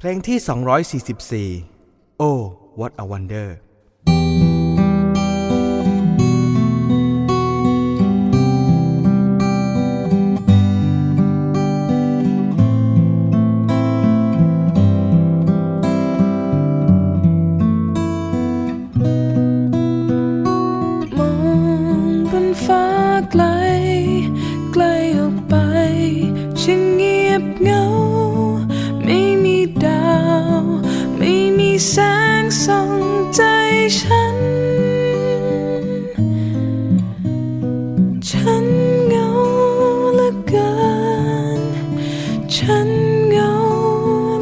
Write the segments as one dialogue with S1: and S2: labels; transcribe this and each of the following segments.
S1: เพลงที่ 244 Oh What a Wonder
S2: มองบนฟ้าไกลไกลออกไปช่างเงียบเงา ฉันเหงาเหลือเกิน ฉันเหงา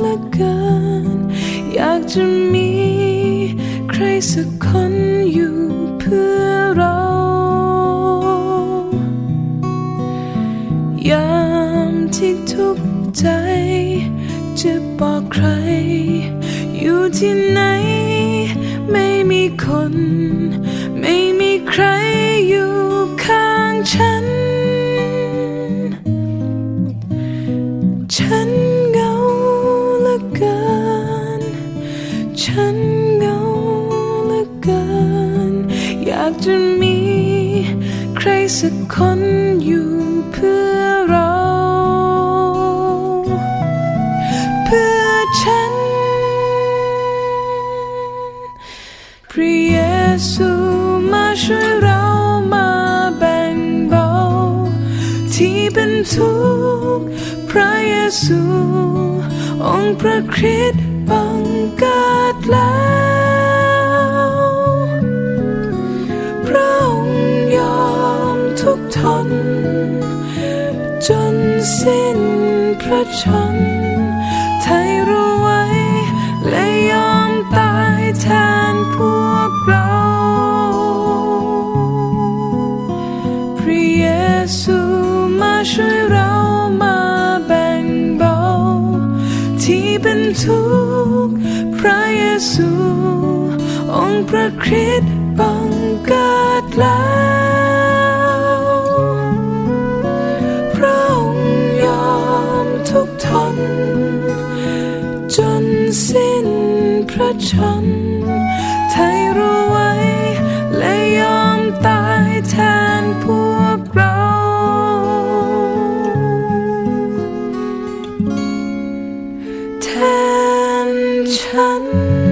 S2: เหลือเกิน อยากจะมีใครสักคนอยู่เพื่อเรา ยามที่ทุกใจ จะบอกใคร อยู่ที่ไหน ไม่มีคน ฉัน ฉันเหงาเหลือเกิน ฉันเหงาเหลือเกิน อยากจะมีใครสักคนอยู่เพื่อเรา เพื่อฉัน พระเยซูมาช่วย ที่เป็นทุกข์พระเยซู องค์พระคริสต์บังเกิดแล้วพระองค์ยอมทุกทน จนสิ้นพระชนไทยรู้ไว้และยอมตายแทนพวกเราพระเยซู ช่วยเรามาแบ่งเบา ที่เป็นทุกข์พระเยซู องค์พระคริสต์บังเกิดแล้วพระองค์ยอมทุกทน จนสิ้นพระชนม์ ฉัน